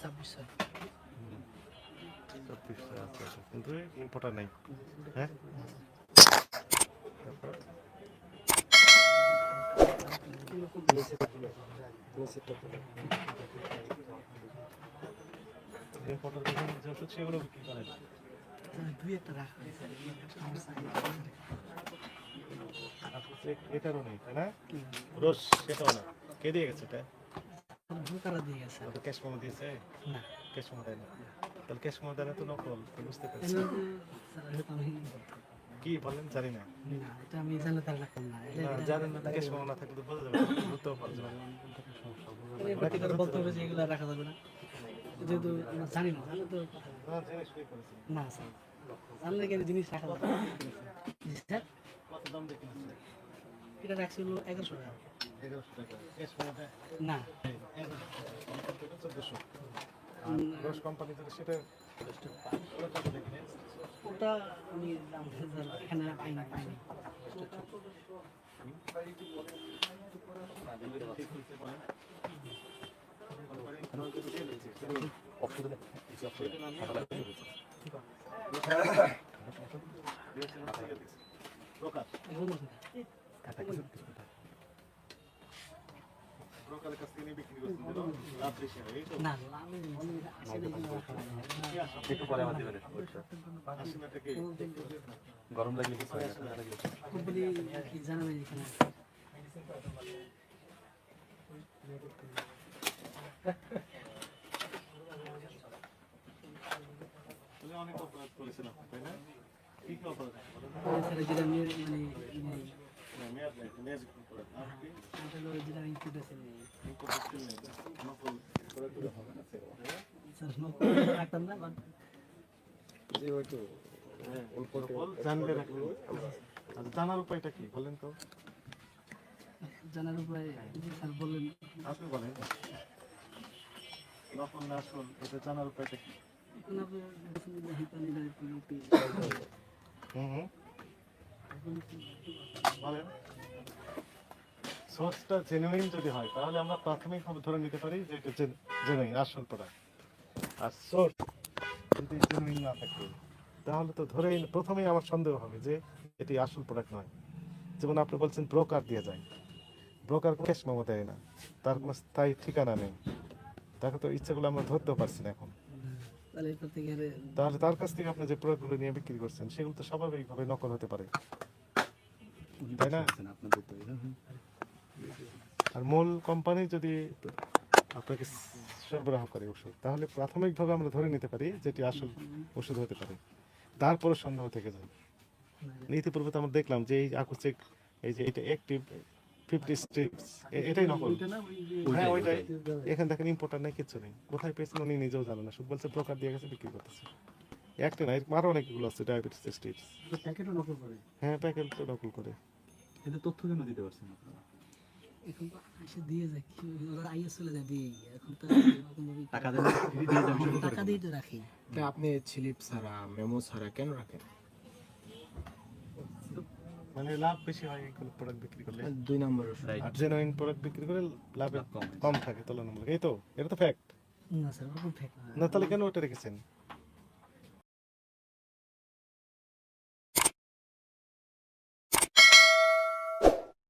ছাব্বিশশো আচ্ছা আচ্ছা কিন্তু ইম্পোর্টার নেই হ্যাঁ দুই একটা রাখা এটারও নেই তাই না রোজ সেটাও না কে দিয়ে গেছে এটা তাহলে ভুল কারা দিয়ে গেছে। ক্যাশ মোমো দিয়েছে? না। ক্যাশ মোমো দেয় না তাহলে ক্যাশ মোমো দেয় তো নকল বুঝতে পারছি। কি বলেন? জানি না। না এটা আমি জানলে তার রাখতাম না। জানেন না ক্যাশ মোমো না থাকলে তো বোঝা যাবে বুঝতেও পারা না। এটা প্রতি বলতে হবে যে এগুলো রাখা যাবে না? যেহেতু জানি না জানলে তো না, জেনে শুনেই করেছেন। না স্যার। জানলে কেন জিনিস রাখা যাবে স্যার। কত দাম দিয়ে এটা রাখছি এগারোশো টাকা। এগারোশো টাকা। ক্যাশ মোমো না। চোদ্দোশো। আর কোম্পানি সেটা ওটা আমি দাম এখানে পাইনি পাইনি ব্রোকার। ব্রোকারের কাছ থেকে বিক্রি করছেন, লাভ বেশি হয়, এই তো? না আমি আসলে এগুলো রাখা যাবে না। একটু পরে আমার দিবেন আশি না থেকে গরম লাগলে কিছু হয় অনেক অপরাধ করেছেন আপনি, তাই না? কি কি অপরাধ? মানে জানার উপায়টা কি? বলেন তো জানার উপায় স্যার বললেন আপনি বলেন জানার উপায়টা কি হুম হুম। বলেন সোর্সটা জেনুইন যদি হয় তাহলে আমরা প্রাথমিকভাবে ধরে নিতে পারি যে এটা জেনুইন আসল প্রোডাক্ট আর সোর্স যদি জেনুইন না থাকে তাহলে তো ধরেই প্রথমেই আমার সন্দেহ হবে যে এটি আসল প্রোডাক্ট নয়। যেমন আপনি বলছেন ব্রোকার দিয়ে যায়। ব্রোকার ক্যাশ মেমো দেয় না। তার কোনো স্থায়ী ঠিকানা নেই। তাকে তো ইচ্ছাগুলো আমরা ধরতেও পারছি না এখন। তাহলে তার কাছ থেকে আপনি যে প্রোডাক্টগুলো নিয়ে বিক্রি করছেন সেগুলো তো স্বাভাবিকভাবে নকল হতে পারে। তাই না। আর মূল কোম্পানি যদি আপনাকে সরবরাহ করে ওষুধ তাহলে প্রাথমিকভাবে আমরা ধরে নিতে পারি যেটি আসল ওষুধ হতে পারে। তারপরে সন্দেহ থেকে যায়। নীতিপূর্বে তো আমরা দেখলাম যে এই আকস্মিক এই যে এটা অ্যাক্টিভ ফিফটি স্ট্রিপস এটাই নকল। হ্যাঁ ওইটাই। এখানে দেখেন ইম্পোর্টার নাই কিছু নেই। কোথায় পেয়েছেন উনি নিজেও জানেন না। শুধু বলছে প্রকার দিয়ে গেছে বিক্রি করতেছে। একটা না আরও অনেকগুলো আছে ডায়াবেটিস স্ট্রিপস হ্যাঁ প্যাকেট নকল করে। এদের তথ্য কেন দিতে পারছেন আপনারা? এখন তো এসে দিয়ে যায় কি ওরা চলে দিয়ে এখন তো টাকা দিয়ে টাকা দিয়ে তো রাখি। তা আপনি স্লিপ ছাড়া মেমো ছাড়া কেন রাখেন? মানে লাভ বেশি হয় প্রোডাক্ট বিক্রি করলে? দুই নম্বর ওষুধ। আর জেনুইন প্রোডাক্ট বিক্রি করে লাভ কম কম থাকে তুলনামূলক। এই তো এটা তো ফ্যাক্ট না স্যার ওরকম না তাহলে কেন ওটা রেখেছেন?